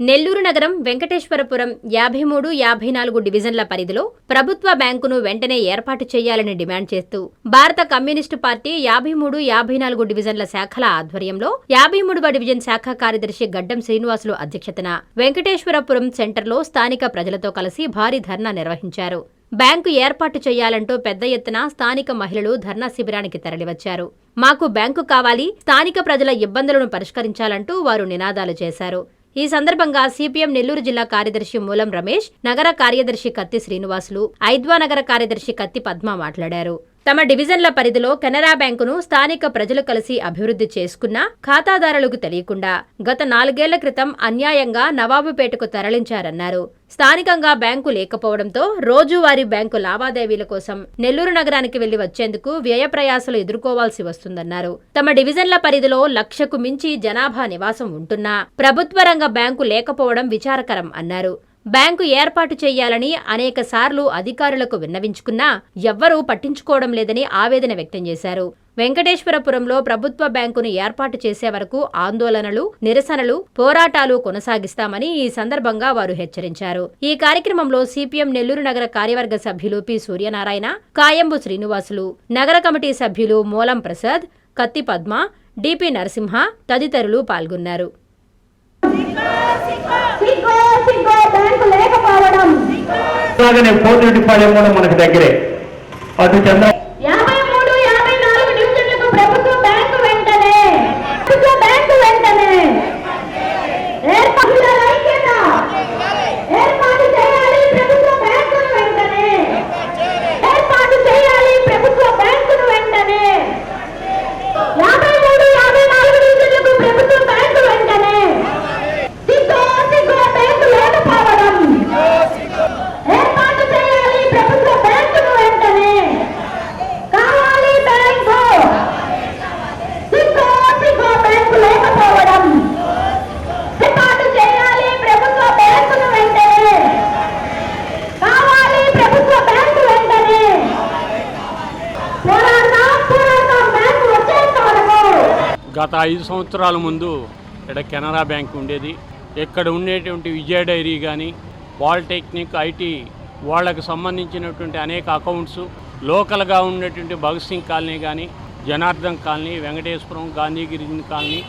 నెల్లూరు నగరం వెంకటేశ్వరపురం యాభై మూడు యాభై నాలుగు డివిజన్ల పరిధిలో ప్రభుత్వ బ్యాంకును వెంటనే ఏర్పాటు చేయాలని డిమాండ్ చేస్తూ భారత కమ్యూనిస్టు పార్టీ యాభై మూడు యాభై నాలుగు డివిజన్ల శాఖల ఆధ్వర్యంలో యాభై మూడవ డివిజన్ శాఖ కార్యదర్శి గడ్డం శ్రీనివాసులు అధ్యక్షతన వెంకటేశ్వరపురం సెంటర్లో స్థానిక ప్రజలతో కలిసి భారీ ధర్నా నిర్వహించారు. బ్యాంకు ఏర్పాటు చేయాలంటూ పెద్ద ఎత్తున స్థానిక మహిళలు ధర్నా శిబిరానికి తరలివచ్చారు. మాకు బ్యాంకు కావాలి స్థానిక ప్రజల ఇబ్బందులను పరిష్కరించాలంటూ వారు నినాదాలు చేశారు. ఈ సందర్భంగా సిపిఎం నెల్లూరు జిల్లా కార్యదర్శి మూలం రమేష్ నగర కార్యదర్శి కత్తి శ్రీనివాసులు ఐద్వా నగర కార్యదర్శి కత్తి పద్మ మాట్లాడారు. తమ డివిజన్ల పరిధిలో కెనరా బ్యాంకును స్థానిక ప్రజలు కలిసి అభివృద్ధి చేసుకున్నా ఖాతాదారులకు తెలియకుండా గత నాలుగేళ్ళ క్రితం అన్యాయంగా నవాబుపేటకు తరలించారన్నారు. స్థానికంగా బ్యాంకు లేకపోవడంతో రోజువారీ బ్యాంకు లావాదేవీల కోసం నెల్లూరు నగరానికి వెళ్ళి వచ్చేందుకు వ్యయ ప్రయాసలు ఎదుర్కోవాల్సి వస్తుందన్నారు. తమ డివిజన్ల పరిధిలో లక్షకు మించి జనాభా నివాసం ఉంటున్నా ప్రభుత్వ రంగ బ్యాంకు లేకపోవడం విచారకరం అన్నారు. బ్యాంకు ఏర్పాటు చేయాలని అనేక సార్లు అధికారులకు విన్నవించుకున్నా ఎవ్వరూ పట్టించుకోవడం లేదని ఆవేదన వ్యక్తం చేశారు. వెంకటేశ్వరపురంలో ప్రభుత్వ బ్యాంకును ఏర్పాటు చేసే వరకు ఆందోళనలు నిరసనలు పోరాటాలు కొనసాగిస్తామని ఈ సందర్భంగా వారు హెచ్చరించారు. ఈ కార్యక్రమంలో సిపిఎం నెల్లూరు నగర కార్యవర్గ సభ్యులు పి. సూర్యనారాయణ కాయంబు శ్రీనివాసులు నగర కమిటీ సభ్యులు మూలం ప్రసాద్ కత్తి పద్మ డిపి నరసింహ తదితరులు పాల్గొన్నారు. లేకపోవడం అలాగనే పోటీ పడేమో మనకు దగ్గరే. అటు చంద్ర గత ఐదు సంవత్సరాల ముందు ఇక్కడ కెనరా బ్యాంక్ ఉండేది. ఇక్కడ ఉండేటువంటి విజయ డైరీ కానీ పాలిటెక్నిక్ ఐటీ వాళ్ళకు సంబంధించినటువంటి అనేక అకౌంట్స్ లోకల్గా ఉండేటువంటి భగత్ సింగ్ కాలనీ కానీ జనార్దన్ కాలనీ వెంకటేశ్వరం గాంధీగిరి కాలనీ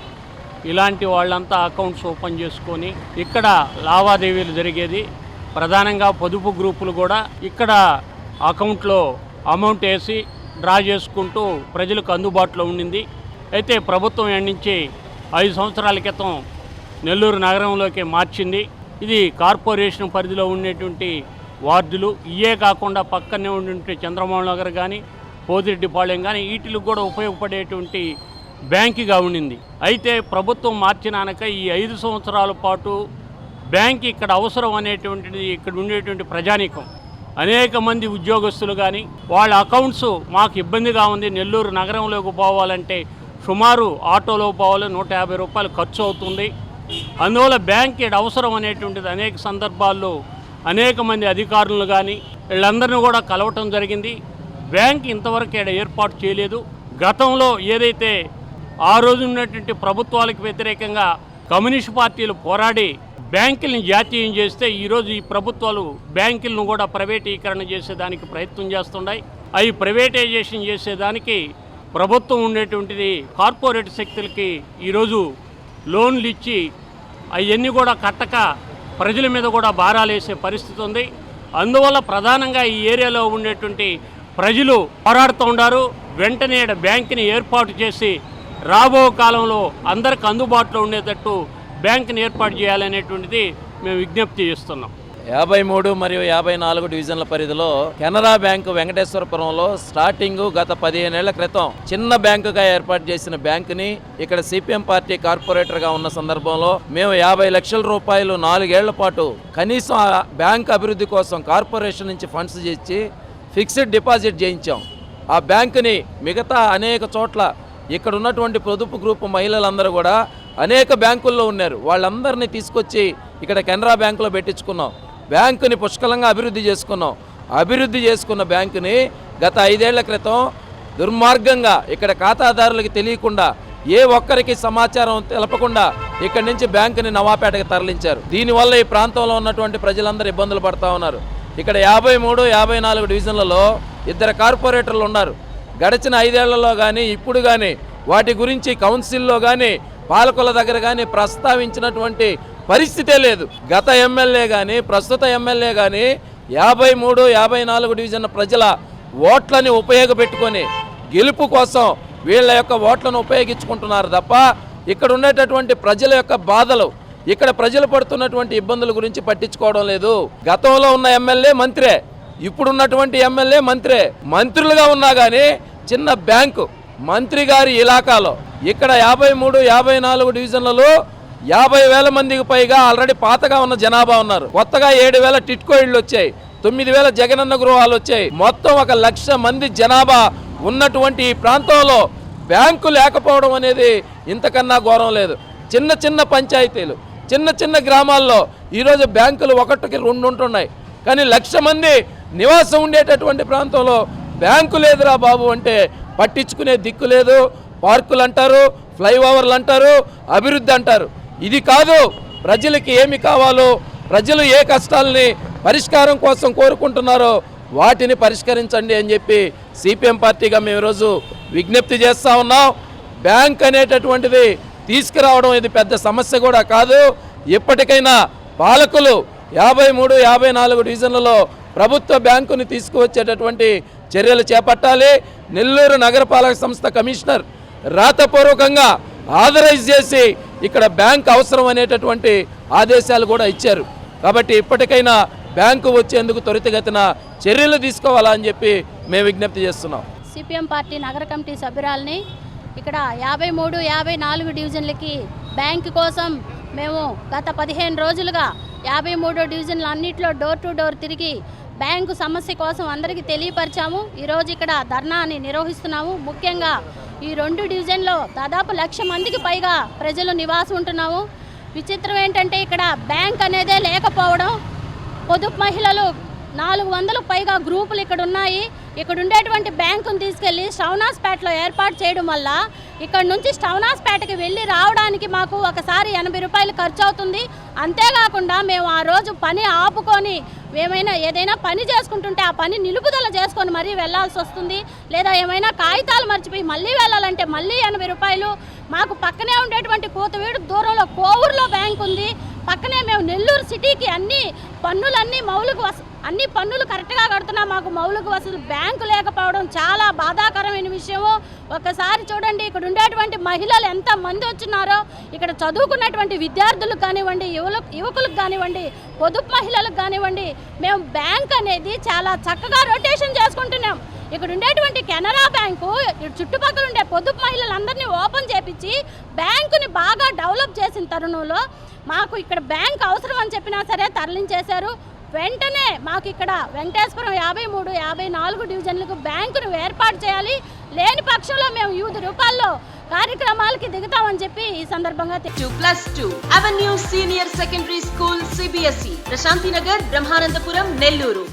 ఇలాంటి వాళ్ళంతా అకౌంట్స్ ఓపెన్ చేసుకొని ఇక్కడ లావాదేవీలు జరిగేది. ప్రధానంగా పొదుపు గ్రూపులు కూడా ఇక్కడ అకౌంట్లో అమౌంట్ వేసి డ్రా చేసుకుంటూ ప్రజలకు అందుబాటులో ఉండింది. అయితే ప్రభుత్వం ఎండించి ఐదు సంవత్సరాల క్రితం నెల్లూరు నగరంలోకి మార్చింది. ఇది కార్పొరేషన్ పరిధిలో ఉండేటువంటి వార్డులు. ఇయే కాకుండా పక్కనే ఉండే చంద్రమోహన్ నగర్ కానీ పోతిరెడ్డిపాళెం కానీ వీటికి కూడా ఉపయోగపడేటువంటి బ్యాంకుగా ఉండింది. అయితే ప్రభుత్వం మార్చినాక ఈ ఐదు సంవత్సరాల పాటు బ్యాంక్ ఇక్కడ అవసరం అనేటువంటిది ఇక్కడ ఉండేటువంటి ప్రజానీకం. అనేక మంది ఉద్యోగస్తులు కానీ వాళ్ళ అకౌంట్స్ మాకు ఇబ్బందిగా ఉంది. నెల్లూరు నగరంలోకి పోవాలంటే సుమారు ఆటోలో పోవాలి నూట యాభై రూపాయలు ఖర్చు అవుతుంది. అందువల్ల బ్యాంక్ ఇక్కడ అవసరం అనేటువంటిది అనేక సందర్భాల్లో అనేక మంది అధికారులు కానీ వీళ్ళందరినీ కూడా కలవటం జరిగింది. బ్యాంక్ ఇంతవరకు ఇక్కడ ఏర్పాటు చేయలేదు. గతంలో ఏదైతే ఆ రోజు ఉన్నటువంటి ప్రభుత్వాలకు వ్యతిరేకంగా కమ్యూనిస్ట్ పార్టీలు పోరాడి బ్యాంకులను జాతీయం చేస్తే ఈరోజు ఈ ప్రభుత్వాలు బ్యాంకులను కూడా ప్రైవేటీకరణ చేసేదానికి ప్రయత్నం చేస్తున్నాయి. అవి ప్రైవేటైజేషన్ చేసేదానికి ప్రభుత్వం ఉండేటువంటిది కార్పొరేట్ శక్తులకి ఈరోజు లోన్లు ఇచ్చి అవన్నీ కూడా కట్టక ప్రజల మీద కూడా భారాలు వేసే పరిస్థితి ఉంది. అందువల్ల ప్రధానంగా ఈ ఏరియాలో ఉండేటువంటి ప్రజలు పోరాడుతూ ఉన్నారు. వెంటనే బ్యాంకుని ఏర్పాటు చేసి రాబో కాలంలో అందరికి అందుబాటులో ఉండేటట్టు బ్యాంకుని ఏర్పాటు చేయాలనేటువంటిది మేము విజ్ఞప్తి చేస్తున్నాం. యాభై మూడు మరియు యాభై నాలుగు డివిజన్ల పరిధిలో కెనరా బ్యాంకు వెంకటేశ్వరపురంలో స్టార్టింగ్ గత పదిహేనేళ్ళ క్రితం చిన్న బ్యాంకుగా ఏర్పాటు చేసిన బ్యాంకుని ఇక్కడ సిపిఎం పార్టీ కార్పొరేటర్గా ఉన్న సందర్భంలో మేము యాభై లక్షల రూపాయలు నాలుగేళ్ళ పాటు కనీసం ఆ బ్యాంక్ అభివృద్ధి కోసం కార్పొరేషన్ నుంచి ఫండ్స్ ఇచ్చి ఫిక్స్డ్ డిపాజిట్ చేయించాం. ఆ బ్యాంకుని మిగతా అనేక చోట్ల ఇక్కడ ఉన్నటువంటి పొదుపు గ్రూపు మహిళలందరూ కూడా అనేక బ్యాంకుల్లో ఉన్నారు. వాళ్ళందరినీ తీసుకొచ్చి ఇక్కడ కెనరా బ్యాంకులో పెట్టించుకున్నాం. బ్యాంకుని పుష్కలంగా అభివృద్ధి చేసుకున్నాం. అభివృద్ధి చేసుకున్న బ్యాంకుని గత ఐదేళ్ళ క్రితం దుర్మార్గంగా ఇక్కడ ఖాతాదారులకు తెలియకుండా ఏ ఒక్కరికి సమాచారం తెలపకుండా ఇక్కడి నుంచి బ్యాంకుని నవాపేటకి తరలించారు. దీనివల్ల ఈ ప్రాంతంలో ఉన్నటువంటి ప్రజలందరూ ఇబ్బందులు పడతా ఉన్నారు. ఇక్కడ యాభై మూడు యాభై నాలుగు డివిజన్లలో ఇద్దరు కార్పొరేటర్లు ఉన్నారు. గడిచిన ఐదేళ్ళలో కానీ ఇప్పుడు కానీ వాటి గురించి కౌన్సిల్లో కానీ పాలకుల దగ్గర కానీ ప్రస్తావించినటువంటి పరిస్థితే లేదు. గత ఎమ్మెల్యే కానీ ప్రస్తుత ఎమ్మెల్యే కానీ యాభై మూడు యాభై నాలుగు డివిజన్ ప్రజల ఓట్లని ఉపయోగపెట్టుకొని గెలుపు కోసం వీళ్ళ యొక్క ఓట్లను ఉపయోగించుకుంటున్నారు తప్ప ఇక్కడ ఉండేటటువంటి ప్రజల యొక్క బాధలు ఇక్కడ ప్రజలు పడుతున్నటువంటి ఇబ్బందుల గురించి పట్టించుకోవడం లేదు. గతంలో ఉన్న ఎమ్మెల్యే మంత్రే ఇప్పుడున్నటువంటి ఎమ్మెల్యే మంత్రే మంత్రులుగా ఉన్నా కానీ చిన్న బ్యాంకు మంత్రి గారి ఇలాకాలో ఇక్కడ యాభై మూడు యాభై నాలుగు డివిజన్లలో యాభై వేల మందికి పైగా ఆల్రెడీ పాతగా ఉన్న జనాభా ఉన్నారు. కొత్తగా ఏడు వేల టిట్కో ఇళ్ళు వచ్చాయి. తొమ్మిది వేల జగనన్న గృహాలు వచ్చాయి. మొత్తం ఒక లక్ష మంది జనాభా ఉన్నటువంటి ఈ ప్రాంతంలో బ్యాంకు లేకపోవడం అనేది ఇంతకన్నా ఘోరం లేదు. చిన్న చిన్న పంచాయతీలు చిన్న చిన్న గ్రామాల్లో ఈరోజు బ్యాంకులు ఒకటికి రెండు ఉంటున్నాయి. కానీ లక్ష మంది నివాసం ఉండేటటువంటి ప్రాంతంలో బ్యాంకు లేదురా బాబు అంటే పట్టించుకునే దిక్కు లేదు. పార్కులు అంటారు ఫ్లైఓవర్లు అంటారు అభివృద్ధి అంటారు. ఇది కాదు. ప్రజలకి ఏమి కావాలో ప్రజలు ఏ కష్టాలని పరిష్కారం కోసం కోరుకుంటున్నారో వాటిని పరిష్కరించండి అని చెప్పి సిపిఎం పార్టీగా మేము ఈరోజు విజ్ఞప్తి చేస్తూ ఉన్నాం. బ్యాంక్ అనేటటువంటిది తీసుకురావడం ఇది పెద్ద సమస్య కూడా కాదు. ఇప్పటికైనా పాలకులు యాభై మూడు యాభై నాలుగు డివిజన్లలో ప్రభుత్వ బ్యాంకుని తీసుకువచ్చేటటువంటి చర్యలు చేపట్టాలి. నెల్లూరు నగరపాలక సంస్థ కమిషనర్ రాతపూర్వకంగా ఆథరైజ్ చేసి ఇక్కడ బ్యాంక్ అవసరం అనేటటువంటి ఆదేశాలు కూడా ఇచ్చారు. కాబట్టి ఇప్పటికైనా బ్యాంకు వచ్చేందుకు త్వరితగతిన చర్యలు తీసుకోవాలా అని చెప్పి మేము విజ్ఞప్తి చేస్తున్నాం. సిపిఎం పార్టీ నగర కమిటీ సభ్యురాల్ని ఇక్కడ యాభై మూడు యాభై నాలుగు డివిజన్లకి బ్యాంక్ కోసం మేము గత పదిహేను రోజులుగా యాభై మూడు డివిజన్లు అన్నింటిలో డోర్ టు డోర్ తిరిగి బ్యాంకు సమస్య కోసం అందరికీ తెలియపరిచాము. ఈరోజు ఇక్కడ ధర్నాని నిర్వహిస్తున్నాము. ముఖ్యంగా ఈ రెండు డివిజన్లో దాదాపు లక్ష మందికి పైగా ప్రజలు నివాసం ఉంటున్నాము. విచిత్రం ఏంటంటే ఇక్కడ బ్యాంక్ అనేదే లేకపోవడం. పొదుపు మహిళలు నాలుగు వందలకు పైగా గ్రూపులు ఇక్కడ ఉన్నాయి. ఇక్కడ ఉండేటువంటి బ్యాంకును తీసుకెళ్ళి శ్రవణాస్పేటలో ఏర్పాటు చేయడం వల్ల ఇక్కడ నుంచి శ్రవణాస్పేటకి వెళ్ళి రావడానికి మాకు ఒకసారి ఎనభై రూపాయలు ఖర్చు అవుతుంది. అంతేకాకుండా మేము ఆ రోజు పని ఆపుకొని ఏమైనా ఏదైనా పని చేసుకుంటుంటే ఆ పని నిలుపుదల చేసుకొని మరీ వెళ్ళాల్సి వస్తుంది. లేదా ఏమైనా కాగితాలు మర్చిపోయి మళ్ళీ వెళ్ళాలంటే మళ్ళీ ఎనభై రూపాయలు. మాకు పక్కనే ఉండేటువంటి కూతవీడు దూరంలో కోవూరులో బ్యాంక్ ఉంది. పక్కనే మేము నెల్లూరు సిటీకి అన్ని పన్నులన్నీ మౌలిక అన్ని పన్నులు కరెక్ట్గా కడుతున్నా మాకు మౌలిక వసతులు బ్యాంకు లేకపోవడం చాలా బాధాకరమైన విషయము. ఒకసారి చూడండి ఇక్కడ ఉండేటువంటి మహిళలు ఎంత మంది వచ్చినారో ఇక్కడ చదువుకున్నటువంటి విద్యార్థులకు కానివ్వండి యువలు యువకులకు కానివ్వండి పొదుపు మహిళలకు కానివ్వండి మేము బ్యాంక్ అనేది చాలా చక్కగా రొటేషన్ చేసుకుంటున్నాం. ఇక్కడ ఉండేటువంటి కెనరా బ్యాంకు చుట్టుపక్కల ఉండే పొదుపు మహిళలందరినీ ఓపెన్ చేపించి బ్యాంకుని బాగా డెవలప్ చేసిన తరుణంలో మాకు ఇక్కడ బ్యాంక్ అవసరం అని చెప్పినా సరే తరలించేశారు. వెంటనే మాకు ఇక్కడ వెంకటేశ్వరం యాభై మూడు యాభై నాలుగు డివిజన్లకు బ్యాంకును ఏర్పాటు చేయాలి. లేని పక్షంలో మేము వివిధ రూపాల్లో కార్యక్రమాలకి దిగుతామని చెప్పి ఈ సందర్భంగా two plus two avenue senior secondary school CBSE Prashanti Nagar Brahmanandapuram Nellore.